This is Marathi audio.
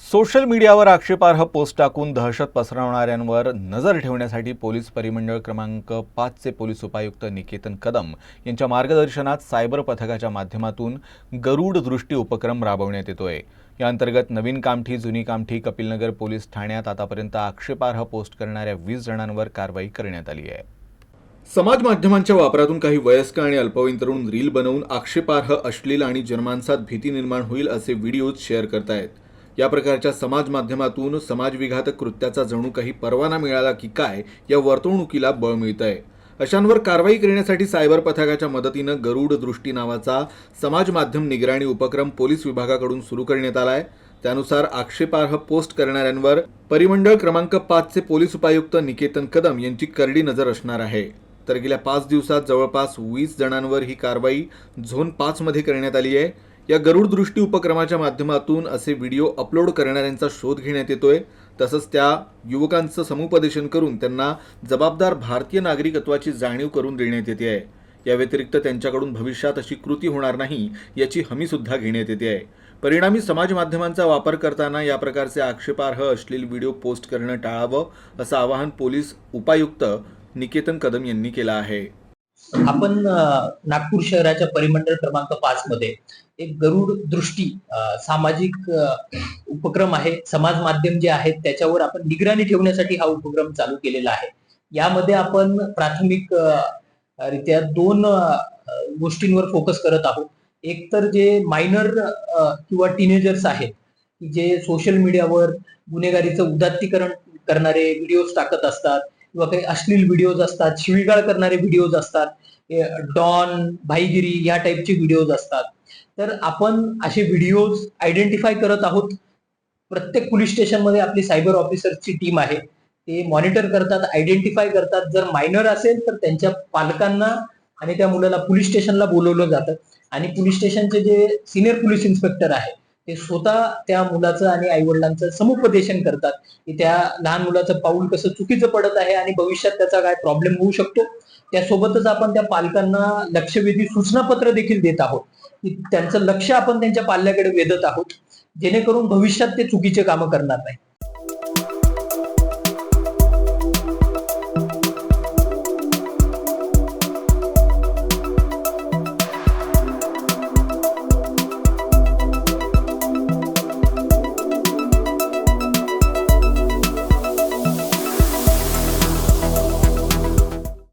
सोशल मीडियावर आक्षेपार्ह पोस्ट टाकून दहशत पसरवणाऱ्यांवर नजर ठेवण्यासाठी पोलीस परिमंडळ क्रमांक पाचचे पोलीस उपायुक्त निकेतन कदम यांच्या मार्गदर्शनात सायबर पथकाच्या माध्यमातून गरुड दृष्टी उपक्रम राबवण्यात येतोय. या अंतर्गत नवीन कामठी जुनी कामठी कपिलनगर पोलीस ठाण्यात आतापर्यंत आक्षेपार्ह पोस्ट करणाऱ्या वीस जणांवर कारवाई करण्यात आली आहे. समाज माध्यमांच्या वापरातून काही वयस्क आणि अल्पवयीन तरुण रील बनवून आक्षेपार्ह अश्लील आणि जनमानसात भीती निर्माण होईल असे व्हिडिओज शेअर करतायत. या प्रकारच्या समाज माध्यमातून समाजविघातक कृत्याचा जणू काही परवाना मिळाला की काय या वर्तवणुकीला बळ मिळत आहे अशांवर कारवाई करण्यासाठी सायबर पथकाच्या मदतीनं गरुड दृष्टी नावाचा समाज माध्यम निगराणी उपक्रम पोलीस विभागाकडून सुरू करण्यात आला आहे त्यानुसार आक्षेपार्ह पोस्ट करणाऱ्यांवर परिमंडळ क्रमांक पाचचे पोलीस उपायुक्त निकेतन कदम यांची करडी नजर असणार आहे. तर गेल्या पाच दिवसात जवळपास वीस जणांवर ही कारवाई झोन पाचमध्ये करण्यात आली आहे. या गरुड दृष्टी उपक्रमाच्या माध्यमातून असे व्हिडिओ अपलोड करणाऱ्यांचा शोध घेण्यात येतोय. तसंच त्या युवकांचं समुपदेशन करून त्यांना जबाबदार भारतीय नागरिकत्वाची जाणीव करून देण्यात येते आहे. या व्यतिरिक्त त्यांच्याकडून भविष्यात अशी कृती होणार नाही याची हमीसुद्धा घेण्यात येते आहे. परिणामी समाज माध्यमांचा वापर करताना या प्रकारचे आक्षेपार्ह अश्लील व्हिडिओ पोस्ट करणं टाळावं असं आवाहन पोलीस उपायुक्त निकेतन कदम यांनी केलं आहे. आपण नागपूर शहराच्या परिमंडळ क्रमांक पाच मध्ये एक गरुड दृष्टी सामाजिक उपक्रम आहे समाज माध्यम जे आहेत त्याच्यावर आपण निगराणी ठेवण्यासाठी हा उपक्रम चालू केलेला आहे. यामध्ये आपण प्राथमिक रित्या दोन गोष्टींवर फोकस करत आहोत. एक तर जे मायनर किंवा टीनेजर्स आहेत की जे सोशल मीडियावर गुन्हेगारीचं उदात्तीकरण करणारे व्हिडिओज टाकत असतात किंवा काही अश्लील व्हिडिओज असतात शिवीगाळ करणारे व्हिडिओज असतात डॉन भाईगिरी या टाईपचे व्हिडिओज असतात. तर आपण असे व्हिडिओज आयडेंटिफाय करत आहोत. प्रत्येक पोलीस स्टेशनमध्ये आपली सायबर ऑफिसरची टीम आहे. ते मॉनिटर करतात आयडेंटिफाय करतात. जर मायनर असेल तर त्यांच्या पालकांना आणि त्या मुलाला पोलीस स्टेशनला बोलवलं जातं. आणि पोलीस स्टेशनचे जे सिनियर पोलीस इन्स्पेक्टर आहे ते स्वतः त्या मुलाचं आणि आईवडिलांचं समुपदेशन करतात. की त्या लहान मुलाचं पाऊल कसं चुकीचं पडत आहे आणि भविष्यात त्याचा काय प्रॉब्लेम होऊ शकतो? त्यासोबतच आपण त्या पालकांना लक्षवेधी सूचनापत्र देखील देत आहोत. की त्यांचं लक्ष आपण त्यांच्या पाल्याकडे वेधत आहोत. जेणेकरून भविष्यात ते चुकीचे कामं करणार नाही